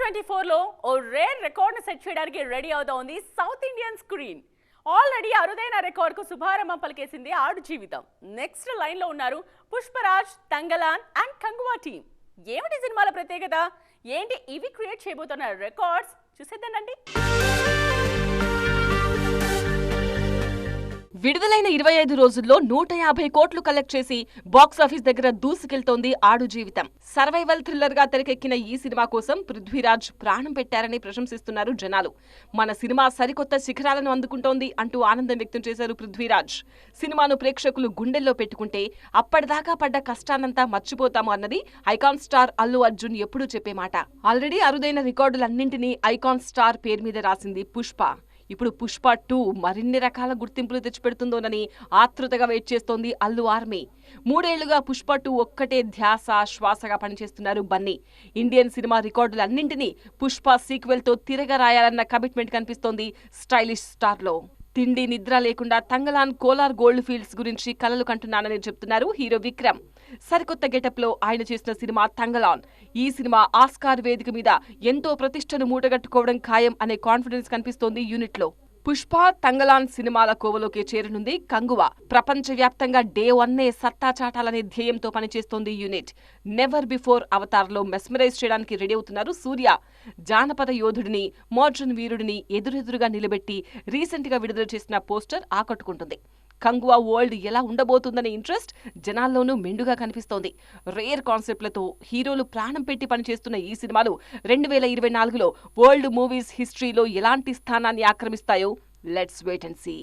Twenty ఫోర్లో ఓ rare రికార్డ్ను సెట్ చేయడానికి రెడీ అవుతా ఉంది సౌత్ ఇండియన్ స్క్రీన్. ఆల్రెడీ అరుదైన రికార్డుకు శుభారంభం పలికేసింది ఆడు జీవితం. నెక్స్ట్ లైన్లో ఉన్నారు పుష్పరాజ్ తంగలాన్ అండ్ కంగువా టీం ఏమిటి సినిమాల ప్రత్యేకత? ఏంటి ఇవి క్రియేట్ చేయబోతున్న రికార్డ్స్ చూసేద్దానండి విడుదలైన ఇరవై ఐదు రోజుల్లో నూట యాభై కోట్లు కలెక్ట్ చేసి బాక్స్ ఆఫీస్ దగ్గర దూసుకెళ్తోంది ఆడు జీవితం. సర్వైవల్ థ్రిల్లర్గా తెరకెక్కిన ఈ సినిమా కోసం పృథ్వీరాజ్ ప్రాణం పెట్టారని ప్రశంసిస్తున్నారు జనాలు. మన సినిమా సరికొత్త శిఖరాలను అందుకుంటోంది అంటూ ఆనందం వ్యక్తం చేశారు పృథ్వీరాజ్. సినిమాను ప్రేక్షకులు గుండెల్లో పెట్టుకుంటే అప్పటిదాకా పడ్డ కష్టానంతా మర్చిపోతాము అన్నది ఐకాన్ స్టార్ అల్లు అర్జున్ ఎప్పుడూ చెప్పే మాట. ఆల్రెడీ అరుదైన రికార్డులన్నింటినీ ఐకాన్ స్టార్ పేరు మీద రాసింది పుష్ప. ఇప్పుడు పుష్ప టూ మరిన్ని రకాల గుర్తింపులు తెచ్చిపెడుతుందోనని ఆతృతగా వెయిట్ చేస్తోంది అల్లు ఆర్మీ. మూడేళ్ళుగా పుష్ప టూ ఒక్కటే ధ్యాస శ్వాసగా పనిచేస్తున్నారు బన్నీ. ఇండియన్ సినిమా రికార్డులన్నింటినీ పుష్ప సీక్వెల్తో తిరగరాయాలన్న కమిట్మెంట్ కనిపిస్తోంది స్టైలిష్ స్టార్లో. తిండి నిద్ర లేకుండా తంగలాన్ కోలార్ గోల్డ్ ఫీల్డ్స్ గురించి కలలు కంటున్నానని చెప్తున్నారు హీరో విక్రమ్. సరికొత్త గెటప్లో ఆయన చేసిన సినిమా తంగలాన్. ఈ సినిమా ఆస్కార్ వేదిక మీద ఎంతో ప్రతిష్టను మూటగట్టుకోవడం ఖాయం అనే కాన్ఫిడెన్స్ కనిపిస్తోంది యూనిట్లో పుష్ప తంగలాన్ సినిమాల కోవలోకి చేరనుంది కంగువ. ప్రపంచవ్యాప్తంగా డే వన్నే సత్తా చాటాలనే ధ్యేయంతో పనిచేస్తోంది యూనిట్. నెవర్ బిఫోర్ అవతార్లో మెస్మరైజ్ చేయడానికి రెడీ అవుతున్నారు సూర్య. జానపద యోధుడిని మోడ్రన్ వీరుడిని ఎదురెదురుగా నిలబెట్టి రీసెంట్గా విడుదల చేసిన పోస్టర్ ఆకట్టుకుంటుంది. కంగువా వరల్డ్ ఎలా ఉండబోతుందనే ఇంట్రెస్ట్ జనాల్లోనూ మెండుగా కనిపిస్తోంది. రేర్ కాన్సెప్ట్లతో హీరోలు ప్రాణం పెట్టి పనిచేస్తున్న ఈ సినిమాలు రెండు వేల ఇరవై నాలుగులో వరల్డ్ మూవీస్ హిస్టరీలో ఎలాంటి స్థానాన్ని ఆక్రమిస్తాయో? Let's wait and see.